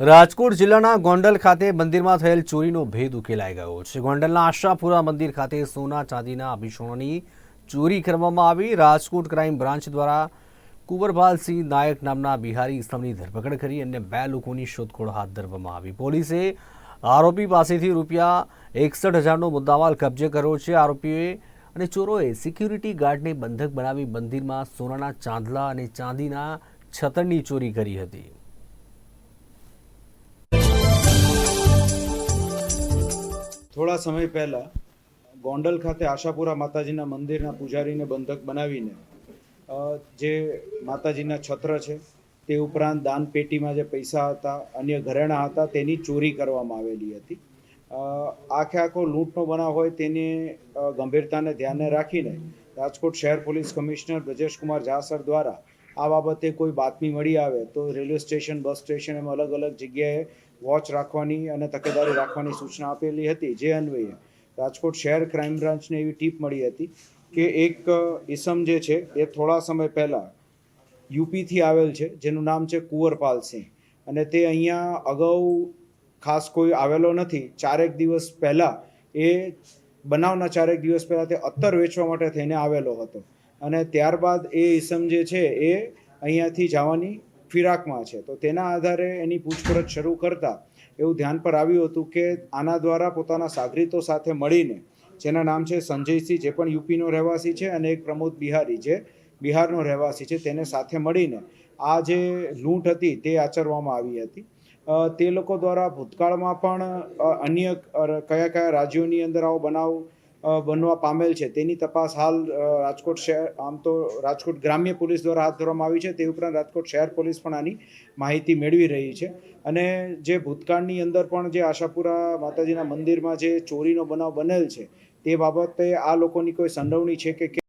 રાજકોટ જિલ્લાના ગોંડલ ખાતે મંદિરમાં થયેલ ચોરીનો ભેદ ઉકેલાઈ ગયો છે. ગોંડલના આશાપુરા મંદિર ખાતે સોના ચાંદીના આભૂષણોની ચોરી કરવામાં આવી. રાજકોટ ક્રાઇમ બ્રાન્ચ દ્વારા કુંવરપાલસિંહ નાયક નામના બિહારી ઇસમની ધરપકડ કરી અને બે લોકોની શોધખોળ હાથ ધરવામાં આવી. પોલીસે આરોપી પાસેથી રૂપિયા એકસઠ હજારનો મુદ્દામાલ કબજે કર્યો છે. આરોપીએ અને ચોરોએ સિક્યુરિટી ગાર્ડને બંધક બનાવી મંદિરમાં સોનાના ચાંદલા અને ચાંદીના છતરની ચોરી કરી હતી. થોડા સમય પહેલાં ગોંડલ ખાતે આશાપુરા માતાજીના મંદિરના પૂજારીને બંધક બનાવીને જે માતાજીના છત્ર છે, તે ઉપરાંત દાન પેટીમાં જે પૈસા હતા, અન્ય ઘરેણાં હતા, તેની ચોરી કરવામાં આવેલી હતી. આખે આખો લૂંટનો બનાવ હોય તેની ગંભીરતાને ધ્યાને રાખીને રાજકોટ શહેર police commissioner Brajeshkumar Jha sir દ્વારા આ બાબતે કોઈ બાતમી મળી આવે તો રેલવે સ્ટેશન, બસ સ્ટેશન એમ અલગ અલગ જગ્યાએ વોચ રાખવાની અને તકેદારી રાખવાની સૂચના આપેલી હતી જે અન્વયે રાજકોટ શહેર ક્રાઇમ બ્રાન્ચને એવી ટીપ મળી હતી કે એક ઇસમ જે છે એ થોડા સમય પહેલાં યુપીથી આવેલ છે, જેનું નામ છે કુંવરપાલ સિંહ. અને તે અહીંયા અગાઉ ખાસ કોઈ આવેલો નથી. ચારેક દિવસ પહેલાં એ, બનાવના ચારેક દિવસ પહેલાં તે અત્તર વેચવા માટે થઈને આવેલો હતો. અને ત્યારબાદ એ ઈસમ જે છે એ અહીંયાથી જવાની ફિરાકમાં છે. તો તેના આધારે એની પૂછપરછ શરૂ કરતા એવું ધ્યાન પર આવ્યું હતું કે આના દ્વારા પોતાના સાગરીતો સાથે મળીને, જેના નામ છે સંજયસિંહ, જે પણ યુપીનો રહેવાસી છે અને એક પ્રમોદ બિહારી જે બિહારનો રહેવાસી છે, તેને સાથે મળીને આ જે લૂંટ હતી તે આચરવામાં આવી હતી. તે લોકો દ્વારા ભૂતકાળમાં પણ અન્ય કયા કયા રાજ્યોની અંદર આવો બનાવ બનવા પામેલ છે. તેની તપાસ હાલ રાજકોટ શહેર, આમ તો રાજકોટ ગ્રામ્ય પોલીસ દ્વારા હાથ ધરવામાં આવી છે. તે ઉપરાંત રાજકોટ શહેર પોલીસ પણ આની માહિતી મેળવી રહી છે. અને જે ભૂતકાળની અંદર પણ જે આશાપુરા માતાજીના મંદિરમાં જે ચોરીનો બનાવ બનેલ છે, તે બાબતે આ લોકોની કોઈ સંડોવણી છે કે